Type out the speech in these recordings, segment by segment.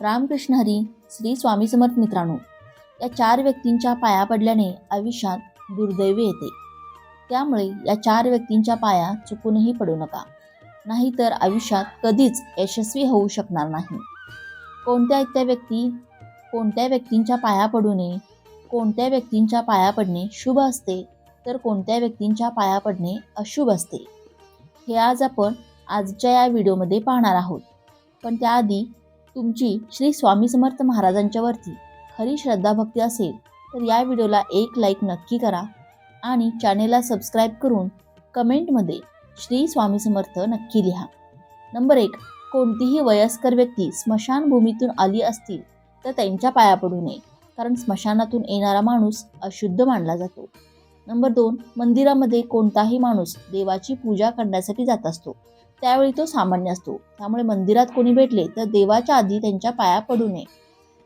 रामकृष्ण हरी श्री स्वामी समर्थ मित्रांनो या चार व्यक्तींच्या पाया पडल्याने आयुष्यात दुर्दैव येते. त्यामुळे या चार व्यक्तींच्या पाया चुकूनही पडू नका. नाहीतर आयुष्यात कधीच यशस्वी होऊ शकणार नाही. कोणत्या त्या व्यक्ती कोणत्या व्यक्तींच्या पाया पडू नये कोणत्या व्यक्तींच्या पाया पडणे शुभ असते तर कोणत्या व्यक्तींच्या पाया पडणे अशुभ असते. हे आज आपण आजच्या या व्हिडिओमध्ये पाहणार आहोत. पण त्याआधी तुमची श्री स्वामी समर्थ महाराजांच्यावरती खरी श्रद्धाभक्ती असेल तर या व्हिडिओला एक लाईक नक्की करा आणि चॅनेलला सबस्क्राईब करून कमेंटमध्ये श्री स्वामी समर्थ नक्की लिहा. नंबर एक कोणतीही वयस्कर व्यक्ती स्मशानभूमीतून आली असतील तर त्यांच्या पाया पडू नये कारण स्मशानातून येणारा माणूस अशुद्ध मानला जातो. नंबर दोन मंदिरामध्ये कोणताही माणूस देवाची पूजा करण्यासाठी जात असतो. त्यावेळी तो सामान्य असतो. त्यामुळे मंदिरात कोणी भेटले तर देवाच्या आधी त्यांच्या पाया पडू नये.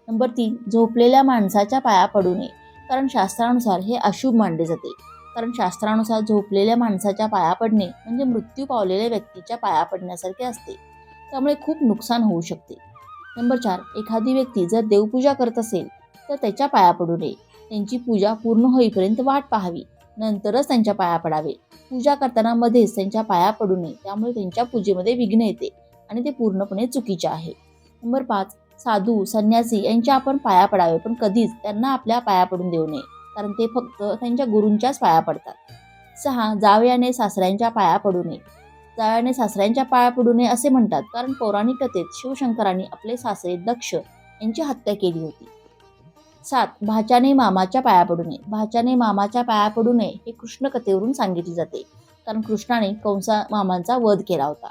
नंबर तीन झोपलेल्या माणसाच्या पाया पडू नये. कारण शास्त्रानुसार हे अशुभ मानले जाते. कारण शास्त्रानुसार झोपलेल्या माणसाच्या पाया पडणे म्हणजे मृत्यू पावलेल्या व्यक्तीच्या पाया पडण्यासारखे असते. त्यामुळे खूप नुकसान होऊ शकते. नंबर चार एखादी व्यक्ती जर देवपूजा करत असेल तर त्याच्या पाया पडू नये. त्यांची पूजा पूर्ण होईपर्यंत वाट पाहावी. नंतरच त्यांच्या पाया पडावे. पूजा करताना मध्येच त्यांच्या पाया पडू नये त्यामुळे त्यांच्या पूजेमध्ये विघ्न येते आणि ते पूर्णपणे चुकीचे आहे. नंबर पाच साधू संन्यासी यांच्या आपण पाया पडावे पण कधीच त्यांना आपल्या पाया पडून देऊ नये कारण ते फक्त त्यांच्या गुरूंच्याच पाया पडतात. सहा जावयाने सासऱ्यांच्या पाया पडू नये. जावयाने सासऱ्यांच्या पाया पडू नये असे म्हणतात कारण पौराणिक कथेत शिवशंकरांनी आपले सासरे दक्ष यांची हत्या केली होती. सात भाच्याने मामाच्या पाया पडू नये. भाच्याने मामाच्या पाया पडू नये हे कृष्ण कथेवरून सांगितले जाते. कारण कृष्णाने कंसा मामांचा वध केला होता.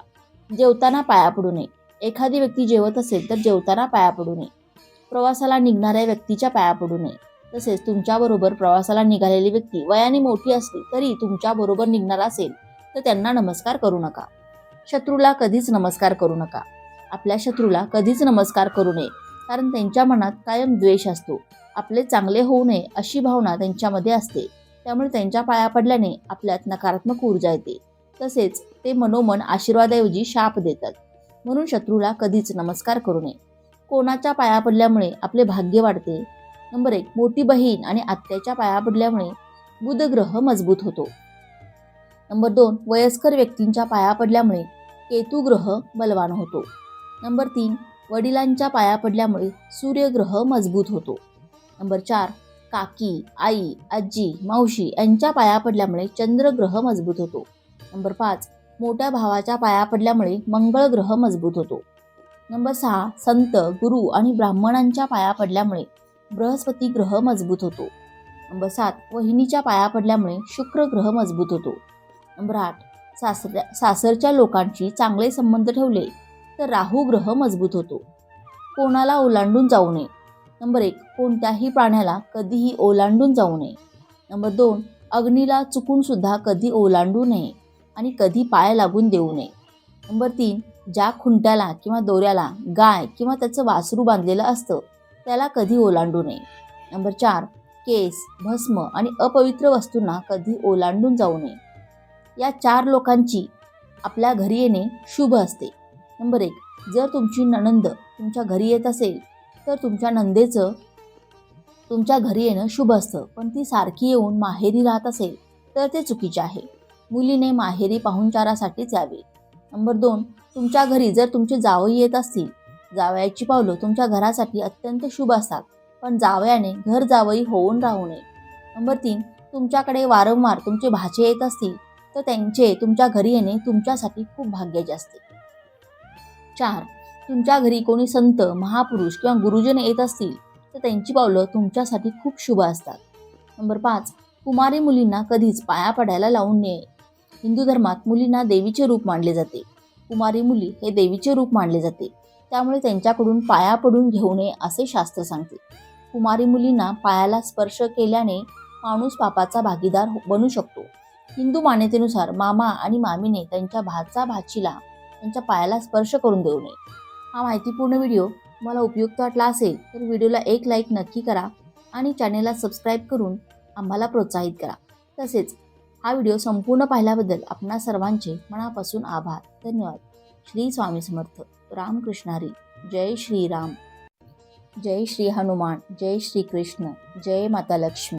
जेवताना पाया पडू नये. एखादी व्यक्ती जेवत असेल तर जेवताना पाया पडू नये. प्रवासाला निघणाऱ्या व्यक्तीच्या पाया पडू नये. तसेच तुमच्याबरोबर प्रवासाला निघालेली व्यक्ती वयाने मोठी असली तरी तुमच्याबरोबर निघणार असेल तर त्यांना नमस्कार करू नका. शत्रूला कधीच नमस्कार करू नका. आपल्या शत्रूला कधीच नमस्कार करू नये. कारण त्यांच्या मनात कायम द्वेष असतो. आपले चांगले होऊ नये अशी भावना त्यांच्यामध्ये असते. त्यामुळे त्यांच्या पाया पडल्याने आपल्यात नकारात्मक ऊर्जा येते. तसेच ते मनोमन आशीर्वादाऐवजी शाप देतात. म्हणून शत्रूला कधीच नमस्कार करू नये. कोणाच्या पाया पडल्यामुळे आपले भाग्य वाढते? नंबर एक मोठी बहीण आणि आत्याच्या पाया पडल्यामुळे बुधग्रह मजबूत होतो. नंबर दोन वयस्कर व्यक्तींच्या पाया पडल्यामुळे केतू ग्रह बलवान होतो. नंबर तीन वडिलांच्या पाया पडल्यामुळे सूर्यग्रह मजबूत होतो. नंबर चार काकी आई आजी मावशी यांच्या पाया पडल्यामुळे चंद्रग्रह मजबूत होतो. नंबर पाच मोठ्या भावाच्या पाया पडल्यामुळे मंगळ ग्रह मजबूत होतो. नंबर सहा संत गुरु आणि ब्राह्मणांच्या पाया पडल्यामुळे बृहस्पती ग्रह मजबूत होतो. नंबर सात वहिनीच्या पाया पडल्यामुळे शुक्र ग्रह मजबूत होतो. नंबर आठ सासर सासरच्या लोकांशी चांगले संबंध ठेवले तर राहू ग्रह मजबूत होतो. कोणाला ओलांडून जाऊ नये. नंबर एक कोणत्याही प्राण्याला कधीही ओलांडून जाऊ नये. नंबर दोन अग्नीला चुकूनसुद्धा कधी ओलांडू नये आणि कधी पाय लागून देऊ नये. नंबर तीन ज्या खुंट्याला किंवा दोऱ्याला गाय किंवा त्याचं वासरू बांधलेलं असतं त्याला कधी ओलांडू नये. नंबर चार केस भस्म आणि अपवित्र वस्तूंना कधी ओलांडून जाऊ नये. या चार लोकांची आपल्या घरी येणे शुभ असते. नंबर एक जर तुमची नणंद तुमच्या घरी येत असेल तर तुमच्या नंदेचं तुमच्या घरी येणं शुभ असतं. पण ती सारखी येऊन माहेरी राहत असेल तर ते चुकीचे आहे. मुलीने माहेरी पाहुणचारासाठीच यावे. नंबर दोन तुमच्या घरी जर तुमचे जावई येत असतील जावयाची पावलं तुमच्या घरासाठी अत्यंत शुभ असतात. पण जावयाने घर जावई होऊन राहू नये. नंबर तीन तुमच्याकडे वारंवार तुमचे भाचे येत असतील तर त्यांचे तुमच्या घरी येणे तुमच्यासाठी खूप भाग्याचे असते. चार तुमच्या घरी कोणी संत महापुरुष किंवा गुरुजन येत असतील तर त्यांची पावलं तुमच्यासाठी खूप शुभ असतात. नंबर पाच कुमारी मुलींना कधीच पाया पडायला लावून नये. हिंदू धर्मात मुलींना देवीचे रूप मानले जाते. कुमारी मुली हे देवीचे रूप मानले जाते. त्यामुळे त्यांच्याकडून पाया पडून घेऊ नये असे शास्त्र सांगते. कुमारी मुलींना पायाला स्पर्श केल्याने माणूस पापाचा भागीदार हो-, बनू शकतो. हिंदू मान्यतेनुसार मामा आणि मामीने त्यांच्या भाचा भाचीला त्यांच्या पायाला स्पर्श करून देऊ नये. हा माहितीपूर्ण व्हिडिओ तुम्हाला उपयुक्त वाटला असेल तर व्हिडिओला एक लाईक नक्की करा आणि चॅनेलला सबस्क्राईब करून आम्हाला प्रोत्साहित करा. तसेच हा व्हिडिओ संपूर्ण पाहिल्याबद्दल आपणा सर्वांचे मनापासून आभार. धन्यवाद. श्री स्वामी समर्थ. रामकृष्णारी जय श्रीराम. जय श्री हनुमान. जय श्री कृष्ण. जय माता लक्ष्मी.